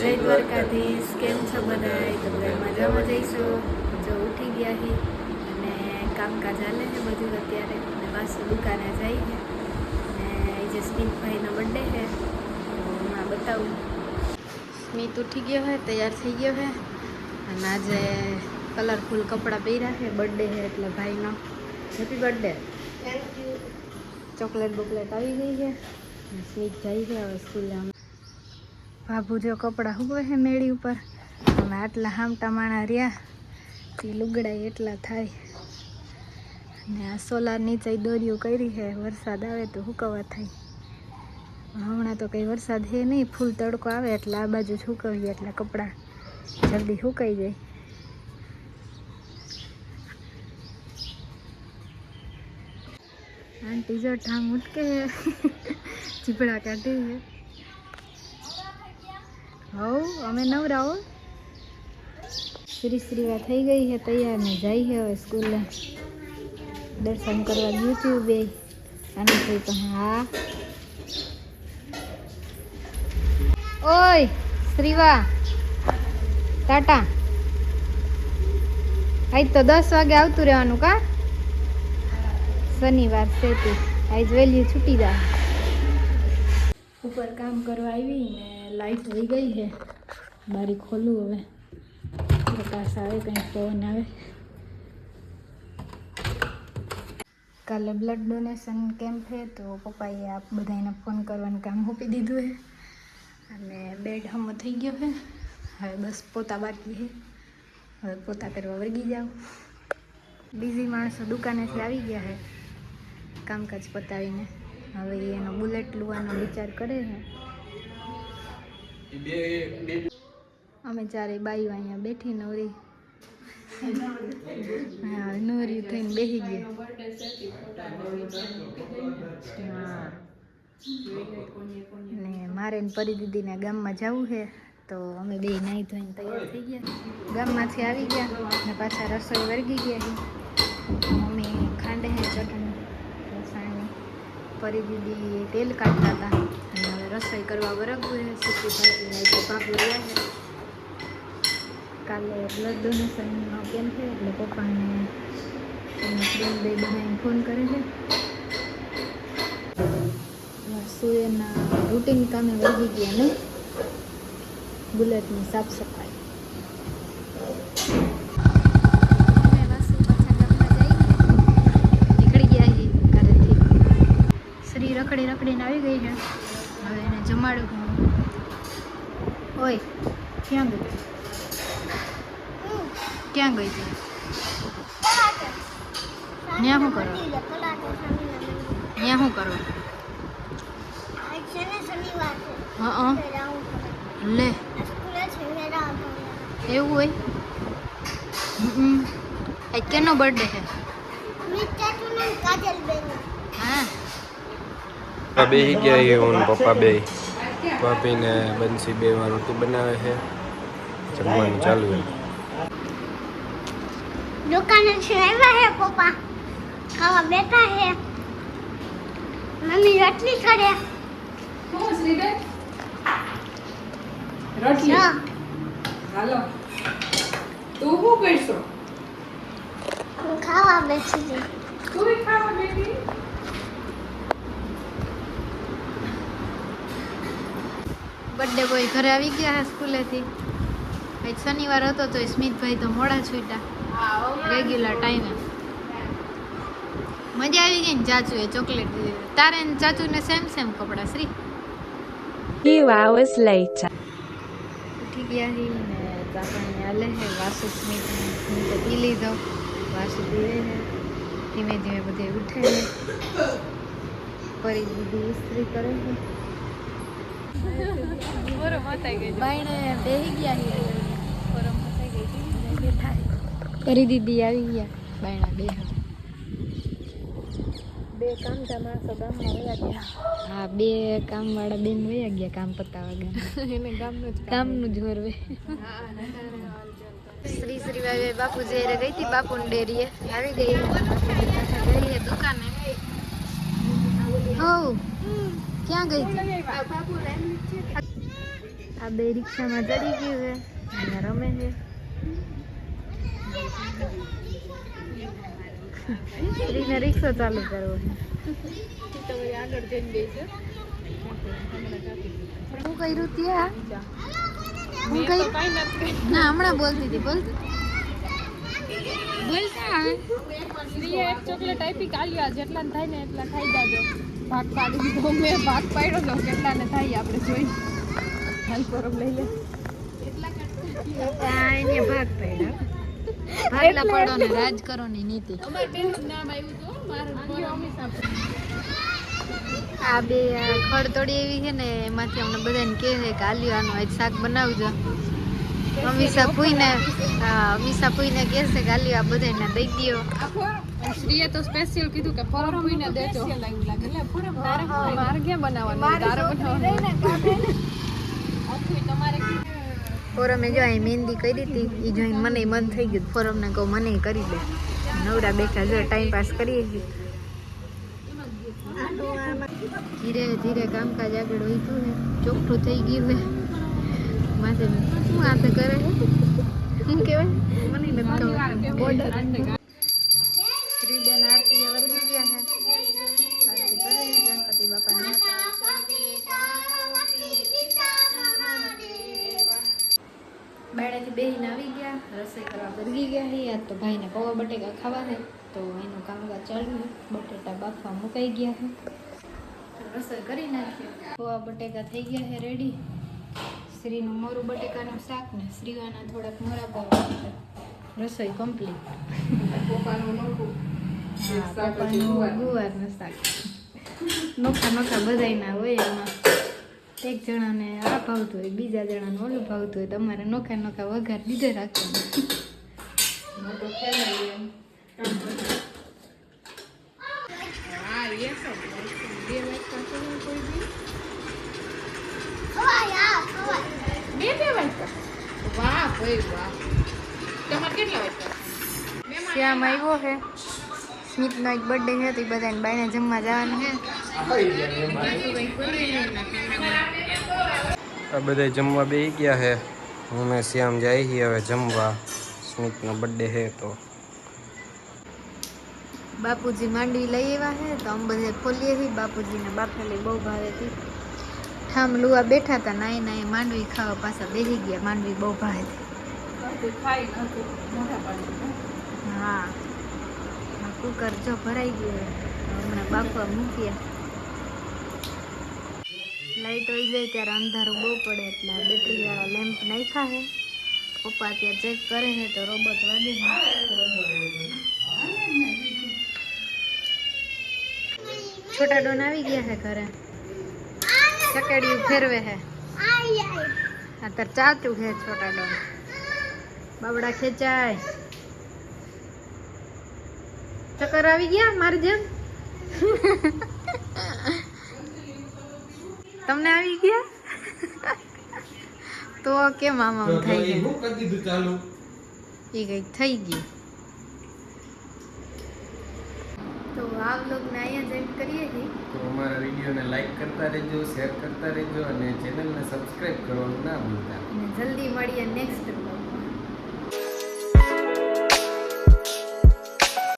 જય દ્વારકાધીશ કેમ છો બધા તો બધા મજામાં જઈશું જો ઉઠી ગયા હી અને કામકાજ હાલે છે બધું અત્યારે અને પાછું દુકાને જાય છે અને એ જે સ્મિતભાઈનો બર્થડે છે તો હમણાં બતાવું સ્મિત ઉઠી ગયો છે તૈયાર થઈ ગયો છે અને આજે કલરફુલ કપડાં પહેર્યા છે બર્થડે છે એટલે ભાઈનો હેપી બર્થડે ચોકલેટ બોકલેટ આવી ગઈ છે અને સ્મિત જાય છે હવે સ્કૂલે બાબુ જો કપડાં હુવે છે મેળી ઉપર. અમે આટલા હામટા માણા રહ્યા. તે લુગડાય એટલા થાય. અને આ સોલાર નીચે દોરીઓ કરી છે વરસાદ આવે તો હુકવા થાય. હમણાં તો કંઈ વરસાદ છે નહીં. ફૂલ તડકો આવે એટલે આ બાજુ સુકવીએ એટલે કપડાં. જલ્દી સુકાઈ જાય. આંટી જો ઠામ ઉટકે ચીપડા કાઢી હવ, અમે નવરા હો. શ્રી શ્રીવા થઈ ગઈ છે તૈયાર ને જઈ છે હવે સ્કૂલે. દર્શન કરવા ગયું હતું બે અને કોઈ તો હા. ઓય, શ્રીવા. ટાટા. આજ તો દસ વાગે આવતું રહેવાનું કા? શનિવાર છે તે. આજ વહેલી છૂટી જાય. ઉપર કામ કરવા આવી ને લાઈટ થઈ ગઈ છે. બારી ખોલું હવે. પ્રકાશ આવે કંઈક પવન આવે. કાલે બ્લડ ડોનેશન કેમ્પ છે તો પપ્પાએ આપ બધાને ફોન કરવાનું કામ સોંપી દીધું છે. અને બેડ હમો થઈ ગયો છે. હવે બસ પોતા બાકી છે. હવે પોતા કરવા વળગી જાઉં. બીજી માણસો દુકાનેથી આવી ગયા છે. કામકાજ પતાવીને. હવે એનો બુલેટ લુવાનો વિચાર કરે છે. અમે ચારે બાઈઓ અહીંયા બેઠી નવરી. હા, નવરી થઈને બેસી ગઈ ને મારે પરી દીદીને ગામમાં જવું છે, તો અમે બે નાહી ધોઈને તૈયાર થઈ ગયા. ગામમાંથી આવી ગયા ને પાછા રસોઈ વર્ગી ગયા મમ્મી ખાંડે હે ચટણી. લસણની પરી દીદી તેલ કાઢતા હતા. અને રસોઈ કરવા બરાબર છે સૂકી ભાજી તો પાપડ રહ્યા છે. કાલે બ્લડ ડોનેશનનો કેમ છે એટલે પપ્પાને ફ્રેન્ડ બે બધાને ફોન કરે છે. સૂર્યના રૂટીન કામે વધી ગયા ને. બુલેટની સાફ સફાઈ. રખડી રખડીને આવી ગઈ છે. જમાડું હું ઓય ક્યાં ગઈ? ક્યાં ગઈ હતી ત્યાં શું કરો ત્યાં શું કરો હા લે. એવું હોય? હમ. આજ કેનો બર્થડે છે? હા. પપ્પા ગયા પપ્પા બે ભાભીને બંસી બે વાર રોટી બનાવે છે. જમવાનું ચાલુ છે. દુકાને છે આવ્યા હે પપ્પા. ખાવા બેઠા હે મમ્મી રોટલી કરે. રોટલી? હાલો. તું શું કરશો? ખાવા બેસી છું તું ખાવા બેઠી બર્થડે બોય ઘરે આવી ગયા હા સ્કૂલેથી. આજ શનિવાર હતો તો સ્મિતભાઈ તો મોડા છૂટ્યા. રેગ્યુલર ટાઈમે મજા આવી ગઈ ને ચાચુએ ચોકલેટ દીધી તારે ને ચાચુને સેમ સેમ કપડાં શ્રી. ફ્યુ આવર્સ લેટર ઉઠી ગયા હી ને ચાપાણી હાલે હે વાસુ સ્મિત સ્મિત પી લીધો. વાસુ પીવે હે. ધીમે ધીમે બધે ઉઠે છે પરી દીદી ઇસ્ત્રી કરે છે બેઠા દીદી આવી ગયા. બાયણા બે બે કામ માણસો ગામમાં વયા ગયા હા બે કામ વાળા બેન વયા ગયા કામ પતાવા ગયા એને ગામનું કામનું જ હોરવે. શ્રી શ્રી બાઈ બાપુ જયારે ગઈ હતી બાપુ ડેરીએ. આવી ગઈ. દુકાને. હો ક્યાં ગઈ? છે આ બે રિક્ષામાં ચડી ગયું છે. અહીંયા રમે છે. શ્રીને રિક્ષો ચાલુ કરવો હું કર્યું ત્યાં હું? કઈ ના, હમણાં બોલતી હતી બોલ બોલતા એક ચોકલેટ આપી કાલ્યા જેટલા થાય ને એટલા ખાઈ જાજો. ભાગ પાડી દીધો મેં ભાગ પાડ્યો તો કેટલા ને થાય આપણે જોઈ. હાલ પરમ લઈ લે. આ બે આ ખડ તોડી એવી છે ને એમાંથી અમને બધાને કહે છે કે આલ્યો આનું આજ શાક બનાવજો. અમીષા ફૂઈને હા અમીષા ફૂઈને કહે છે કે આ બધાને દઈ દો શ્રીએ તો સ્પેશિયલ કીધું કે ફોરમ પીને દેજો. મારે ક્યાં બનાવવાનું? તારે બનાવવાનું. ફોરમે જો અહીં મહેંદી કરી હતી એ જોઈને મને મન થઈ ગયું. ફોરમને કહું મને કરી દે. નવરા બેઠા જો ટાઈમ પાસ કરીએ છીએ. ધીરે ધીરે કામકાજ આગળ વધ્યું ને ચોખ્ઠું થઈ ગયું છે. માથે શું બાળાથી બેહીને આવી ગયા, રસોઈ કરવા ભરગી ગયા છે યાદ તો ભાઈને પૌવા બટેકા ખાવા છે, તો એનું કામકાજ ચાલ્યું બટેટા બાફવા મુકાઈ ગયા છે. રસોઈ કરી નાખી પૌવા બટેકા થઈ ગયા છે રેડી શ્રીનું મોરું બટેકાનું શાક ને શ્રીવાના થોડાક મોરા પૌવા રસોઈ કમ્પ્લીટ ગુવારનું શાક. નોખા નોખા બધાયના હોય એમાં. એક જણાને આ ભાવતું હોય બીજા જણાને ઓલું ભાવતું હોય તમારે નોખા નોખા વઘાર દીધે રાખવાનું મોટો ફેમિલી એમ બે બે વાટકા વાહ ભાઈ વાહ તમારે કેટલા વાટકા શ્યામ આવ્યો છે. સ્મિતનો એક બર્થડે છે તો એ બધાને બાઈને જમવા જવાનું છે. બધા જમવા બે ગયા છે. હું ને શ્યામ જાય છીએ હવે જમવા. સ્મિતનો બર્થડે છે તો. બાપુજી માંડવી લઈ આવ્યા છે તો અમે બધે ખોલીએ છીએ. બાપુજીને બાફેલી બહુ ભાવે હતી ઠામ લુવા બેઠા હતા નાઈ નાઈ માંડવી ખાવા પાછા બેસી ગયા. માંડવી બહુ ભાવે હતી હા. કુકર જો ભરાઈ ગયું હમણાં બાફવા મૂક્યા. લાઈટ હોય જાય ત્યારે અંધારું બહુ પડે એટલે બેટરીવાળા બેટરી વાળા લેમ્પ નાખ્યા છે. પપ્પા ત્યાં ચેક કરે છે તો રોબોટ વાગે છોટા ડોન આવી ગયા છે ઘરે. ચકેડિયું ફેરવે છે. અત્યારે ચાચું છે છોટા ડોન. બાબડા ખેંચાય. ચક્કર આવી ગયા મારી જેમ? તમને આવી ગયા? તો કે આમ થઈ ગયું? એ કંઈક થઈ ગયું. તો આ વ્લોગને અહીંયા જ એન્ડ કરીએ છીએ. તો અમારા વિડીયોને લાઈક કરતા રહેજો શેર કરતા રહેજો અને ચેનલને સબસ્ક્રાઈબ કરવાનું ના ભૂલતા. અને જલ્દી મળીએ નેક્સ્ટ